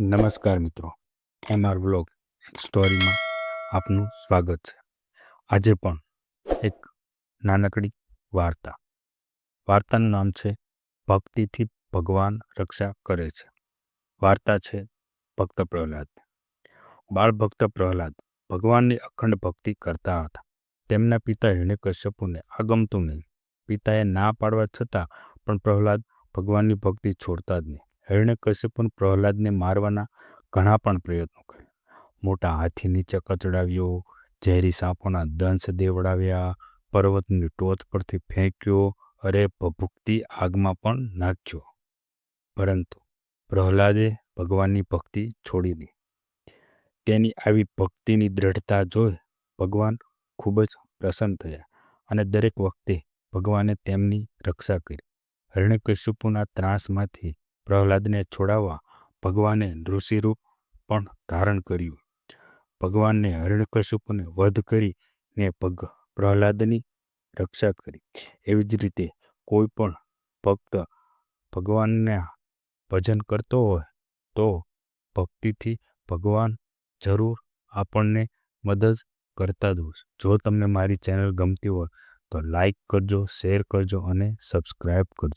નમસ્કાર મિત્રો. MR blog સ્ટોરીમાં આપનું સ્વાગત છે. આજે પણ એક નાનકડી વાર્તા. વાર્તાનું નામ છે ભક્તિથી ભગવાન રક્ષા કરે છે. વાર્તા છે ભક્ત પ્રહલાદ. બાળ ભક્ત પ્રહલાદ ભગવાનની અખંડ ભક્તિ કરતા હતા. તેમના પિતા હિરણ્યકશ્યપુને આ ગમતું નહીં. પિતાએ ના પાડવા છતાં પણ પ્રહલાદ ભગવાનની ભક્તિ છોડતા જ નહીં. હિરણ્યકશ્યપુને પ્રહલાદને મારવાના ઘણા પણ પ્રયત્નો કર્યા. મોટા હાથી નીચે કચડાવ્યો, ઝેરી સાપોના દંશ દેવડાવ્યા, પર્વતની ટોચ પરથી ફેંક્યો, અરે ભભૂકતી આગમાં પણ નાખ્યો. પરંતુ પ્રહલાદે ભગવાનની ભક્તિ છોડી દી તેની આવી ભક્તિની દ્રઢતા જોઈ ભગવાન ખૂબ જ પ્રસન્ન થયા અને દરેક વખતે ભગવાને તેમની રક્ષા કરી. હરણ્યકશ્યપુના ત્રાસમાંથી પ્રહલાદને છોડાવવા ભગવાને ઋષિરૂપ પણ ધારણ કર્યું. ભગવાનને હરણકશુપને વધ કરીને ભગ પ્રહલાદની રક્ષા કરી. એવી જ રીતે કોઈ પણ ભક્ત ભગવાનના ભજન કરતો હોય તો ભક્તિથી ભગવાન જરૂર આપણને મદદ કરતા જ જો તમને મારી ચેનલ ગમતી હોય તો લાઈક કરજો, શેર કરજો અને સબસ્ક્રાઈબ કરજો.